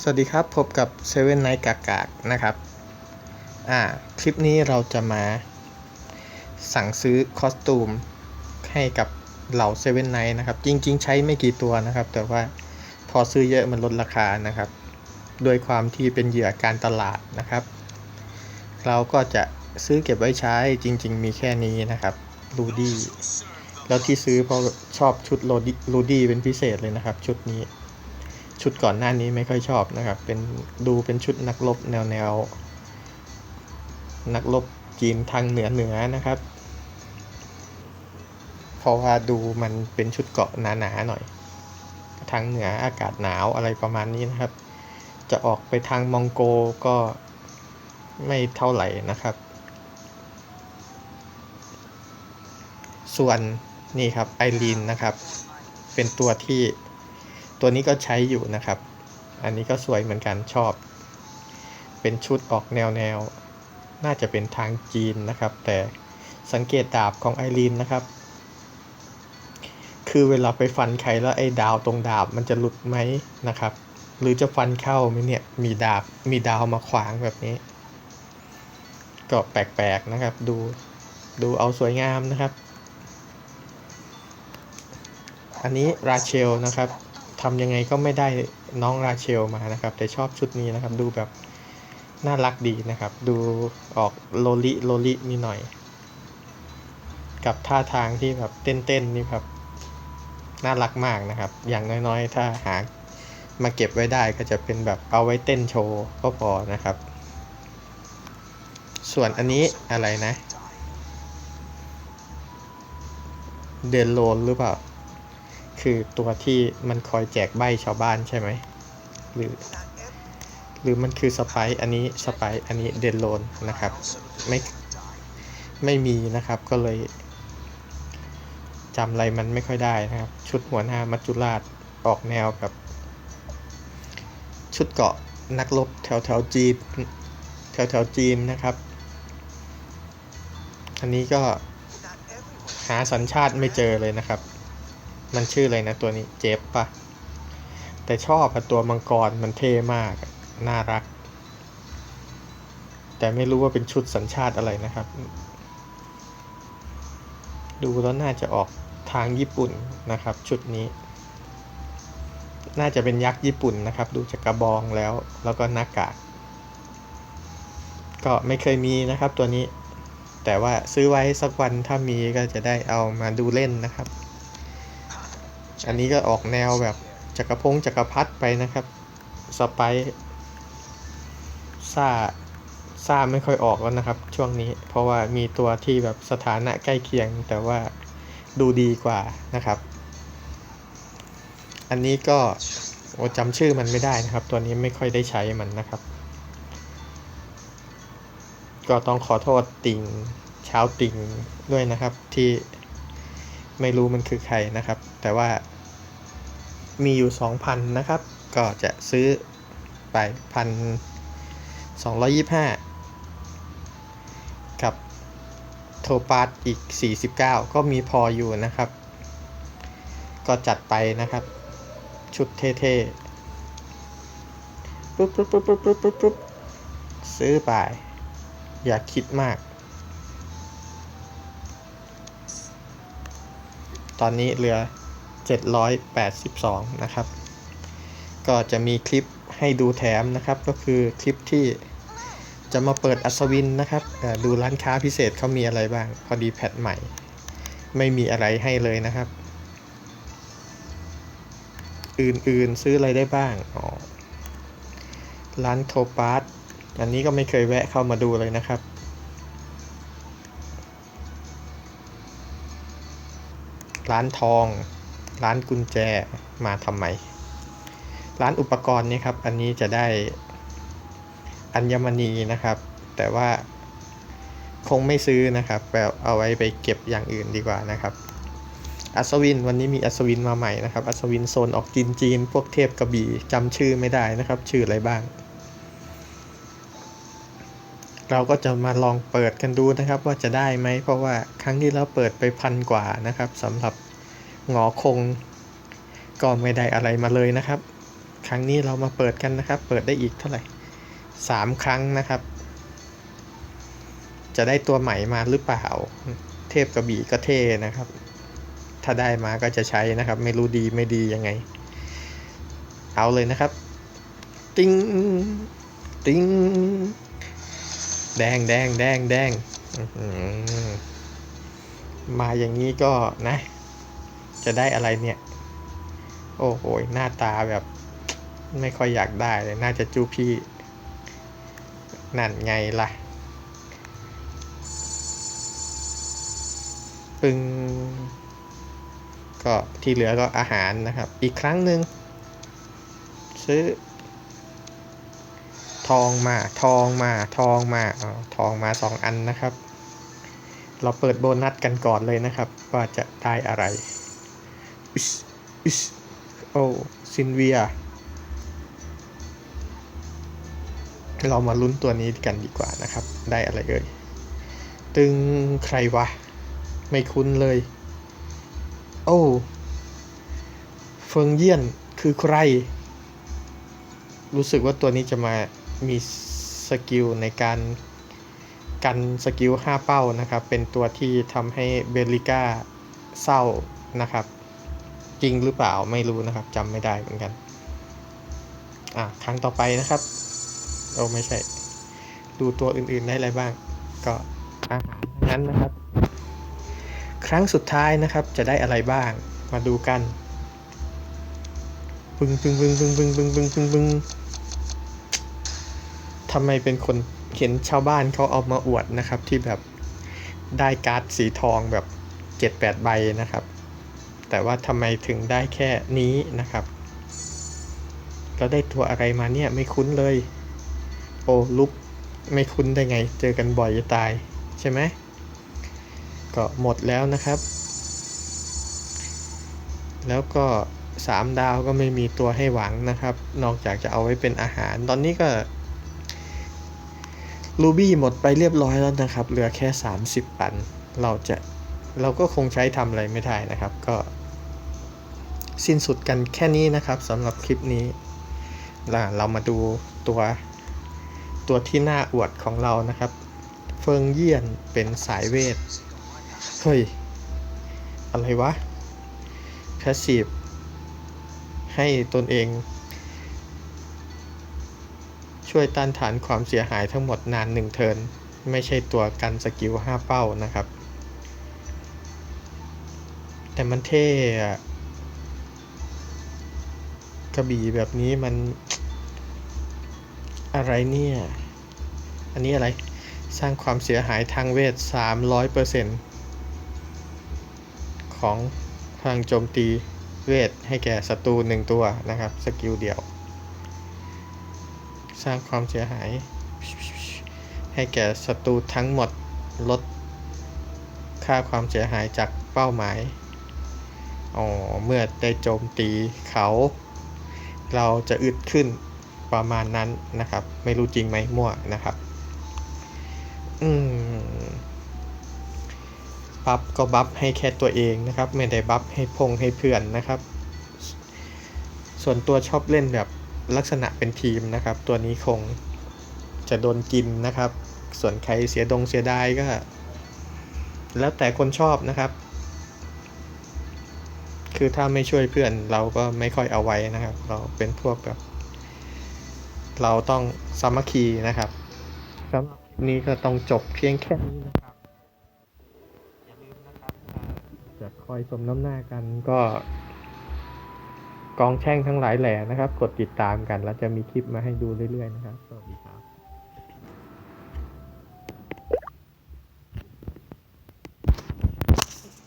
สวัสดีครับ พบกับเซเว่นไนท์กากากนะครับ อ่า คลิปนี้เราจะมาสั่งซื้อคอสตูมให้กับเหล่าเซเว่นไนท์นะครับ จริง ๆ ใช้ไม่กี่ตัวนะครับ แต่ว่าพอซื้อเยอะมันลดราคานะครับโดยความที่เป็นเหยื่อการตลาดนะครับ เราก็จะซื้อเก็บไว้ใช้จริง ๆ มีแค่นี้นะครับรูดี้แล้วที่ซื้อเพราะชอบชุดโรดี้รูดี้เป็นพิเศษเลยนะครับ ชุดนี้ ชุดก่อนหน้านี้ไม่ค่อยชอบนะครับ เป็นดูเป็นชุดนักรบแนวแนว นักรบจีนทางเหนือเหนือนะครับ เพราะว่าดูมันเป็นชุดเกาะหนาๆหน่อย ทางเหนืออากาศหนาวอะไรประมาณนี้นะครับ จะออกไปทางมองโกก็ไม่เท่าไหร่นะครับ ส่วนนี่ครับไอรีนนะครับ เป็นตัวที่ ตัวนี้ก็ใช้อยู่นะครับ อันนี้ก็สวยเหมือนกันชอบ เป็นชุดออกแนวแนว น่าจะเป็นทางจีนนะครับ แต่สังเกตดาบของไอรีนนะครับ คือเวลาไปฟันใครแล้วไอ้ดาวตรงดาบมันจะหลุดไหมนะครับ หรือจะฟันเข้าไหมเนี่ย มีดาบ มีดาวมาขวางแบบนี้ ก็แปลกๆนะครับ ดู ดูเอาสวยงามนะครับ อันนี้ราเชลนะครับ ทำยังไงก็ไม่ได้น้องราเชลมานะครับ แต่ชอบชุดนี้นะครับ ดูแบบน่ารักดีนะครับ ดูออกโลลิโลลินิดหน่อย กับท่าทางที่แบบเต้นๆนี่ครับน่ารักมากนะครับ อย่างน้อยๆ ถ้าหามาเก็บไว้ได้ก็จะเป็นแบบเอาไว้เต้นโชว์ก็พอนะครับ ส่วนอันนี้อะไรนะ เดนโลนหรือเปล่า คือตัวที่มันคอยแจกใบชาวบ้านใช่ไหมหรือ หรือมันคือสไปซ์อันนี้สไปซ์อันนี้เดนโลนนะครับ ไม่ไม่มีนะครับก็เลยจำอะไรมันไม่ค่อยได้นะครับ ชุดหัวหน้ามัจจุราชออกแนวแบบ ชุดเกาะนักรบแถวแถวจีนแถวแถวจีนนะครับ อันนี้ก็หาสัญชาติไม่เจอเลยนะครับ มันชื่ออะไรนะตัวนี้เจฟปะแต่ชอบอตัวมังกรมันเท่มาก น่ารัก แต่ไม่รู้ว่าเป็นชุดสัญชาติอะไรนะครับ ดูแล้วน่าจะออกทางญี่ปุ่นนะครับ ชุดนี้ น่าจะเป็นยักษ์ญี่ปุ่นนะครับ ดูจากกระบองแล้ว แล้วก็หน้ากาก ก็ไม่เคยมีนะครับตัวนี้ แต่ว่าซื้อไว้สักวันถ้ามีก็จะได้เอามาดูเล่นนะครับ อันนี้ก็ออกแนวแบบจักรพงจักรพัดไปนะครับ สไปซ์ซ่าซ่าไม่ค่อยออกแล้วนะครับ ช่วงนี้ เพราะว่ามีตัวที่แบบสถานะใกล้เคียง แต่ว่าดูดีกว่านะครับ อันนี้ก็โอจำชื่อมันไม่ได้นะครับ ตัวนี้ไม่ค่อยได้ใช้มันนะครับ ก็ต้องขอโทษติงเช้าติงด้วยนะครับที่ไม่รู้มันคือใครนะครับ แต่ว่า มีอยู่ 2,000 นะครับ ก็จะซื้อไปพันสองกับโทปาสอีก 49 ก็มีพออยู่นะครับ ก็จัดไปนะครับ ชุดเท่ๆปุ๊บปุ๊บปุ๊บปุ๊บปุ๊บปุ๊บปุ๊บซื้อไป อย่าคิดมาก ตอนนี้เหลือ 782 นะครับ ก็จะมีคลิปให้ดูแถมนะครับ ก็คือคลิปที่จะมาเปิดอัศวินนะครับ ดูร้านค้าพิเศษเขามีอะไรบ้าง พอดีแพทใหม่ ไม่มีอะไรให้เลยนะครับ อื่นๆซื้ออะไรได้บ้าง อ๋อ ร้านโทปาสอันนี้ก็ไม่เคยแวะเข้ามาดูเลยนะครับร้านทอง ร้านกุญแจมาทำไม ร้านอุปกรณ์นี่ครับ อันนี้จะได้อัญมณีนะครับ แต่ว่าคงไม่ซื้อนะครับแบบเอาไว้ไปเก็บอย่างอื่นดีกว่านะครับ อัศวินวันนี้มีอัศวินมาใหม่นะครับ อัศวินโซนออกจีนจีนพวกเทพกระบี่จำชื่อไม่ได้นะครับ ชื่ออะไรบ้าง เราก็จะมาลองเปิดกันดูนะครับ ว่าจะได้ไหมเพราะว่าครั้งที่เราเปิดไปพันกว่านะครับสำหรับ งอคง ก็ไม่ได้อะไรมาเลยนะครับ ครั้งนี้เรามาเปิดกันนะครับ เปิดได้อีกเท่าไหร่สามครั้งนะครับ จะได้ตัวใหม่มาหรือเปล่า เทพกระบี่ก็เท่นะครับ ถ้าได้มาก็จะใช้นะครับ ไม่รู้ดีไม่ดียังไง เอาเลยนะครับ ติ้งติ้งแดงแดงแดงแดงมาอย่างนี้ก็นะ จะได้อะไรเนี่ย โอ้โหหน้าตาแบบ ไม่ค่อยอยากได้เลยน่าจะจูพี่ นั่นไงล่ะ ปึงก็ที่เหลือก็อาหารนะครับ อีกครั้งหนึ่งซื้อ ทองมาทองมาทองมาอ๋อทองมาสองอันนะครับ เราเปิดโบนัสกันก่อนเลยนะครับ ว่าจะได้อะไร โอ้ซินเวีย เรามาลุ้นตัวนี้กันดีกว่านะครับ ได้อะไรเอ่ย ตึงใครวะ ไม่คุ้นเลย โอ้เฟิงเยี่ยนคือใคร รู้สึกว่าตัวนี้จะมามีสกิลในการกันสกิล 5 เป้านะครับ เป็นตัวที่ทำให้เบลลิก้าเศร้านะครับ จริงหรือเปล่าไม่รู้นะครับจำไม่ได้เหมือนกัน อะครั้งต่อไปนะครับโอ้ไม่ใช่ ดูตัวอื่นๆได้อะไรบ้าง ก็อาหารนั้นนะครับ ครั้งสุดท้ายนะครับจะได้อะไรบ้างมาดูกันปึ้งปึ้งปึ้งปึ้งปึ้งปึ้งปึ้งปึ้งปึ้งทำไมเป็นคนเห็นชาวบ้านเขาเอามาอวดนะครับที่แบบได้การ์ดสีทองแบบ 7-8 ใบนะครับ แต่ว่าทำไมถึงได้แค่นี้นะครับ ก็ได้ตัวอะไรมาเนี่ยไม่คุ้นเลย โอ้ลุกไม่คุ้นได้ไง เจอกันบ่อยจะตายใช่ไหมก็หมดแล้วนะครับ แล้วก็ 3 ดาวก็ไม่มีตัวให้หวังนะครับ นอกจากจะเอาไว้เป็นอาหาร ตอนนี้ก็รูบี้หมดไปเรียบร้อยแล้วนะครับ เหลือแค่ 30 ปัน เราจะ เราก็คงใช้ทำอะไรไม่ได้นะครับ ก็ สิ้นสุดกันแค่นี้นะครับสำหรับคลิปนี้แล้วเรามาดูตัวตัวที่หน่าอวดของเรานะครับ เฟิงเยี่ยนเป็นสายเวท เฮ้ย อะไรวะแพสซีฟให้ตนเอง ช่วยต้านทานความเสียหายทั้งหมดนานหนึ่งเทิน ไม่ใช่ตัวกันสกิล 5 เป้านะครับ แต่มันเท่อะกระบี่แบบนี้มัน อะไรเนี่ย อันนี้อะไร สร้างความเสียหายทางเวท 300%ของพลังโจมตีเวท ให้แก่ศัตรูหนึ่งตัวนะครับ สกิลเดียว สร้างความเสียหาย ให้แก่ศัตรูทั้งหมดลดค่าความเสียหายจากเป้าหมาย อ๋อ เมื่อได้โจมตีเขา เราจะอึดขึ้นประมาณนั้นนะครับ ไม่รู้จริงไหมมั่วนะครับ อืม บัฟก็บัฟให้แค่ตัวเองนะครับ ไม่ได้บัฟให้พงให้เพื่อนนะครับ ส่วนตัวชอบเล่นแบบลักษณะเป็นทีมนะครับ ตัวนี้คงจะโดนกินนะครับ ส่วนใครเสียดงเสียดายก็ แล้วแต่คนชอบนะครับ คือถ้าไม่ช่วยเพื่อนเราก็ไม่ค่อยเอาไว้นะครับ เราเป็นพวกแบบ เราต้องสามัคคีนะครับสำหรับนี้ก็ต้องจบเพียงแค่นี้นะครับอย่าลืมนะครับจะคอยสมน้ำหน้ากันก็กองแช่งทั้งหลายแหล่นะครับ กดติดตามกัน แล้วจะมีคลิปมาให้ดูเรื่อยๆนะครับ สวัสดีครับ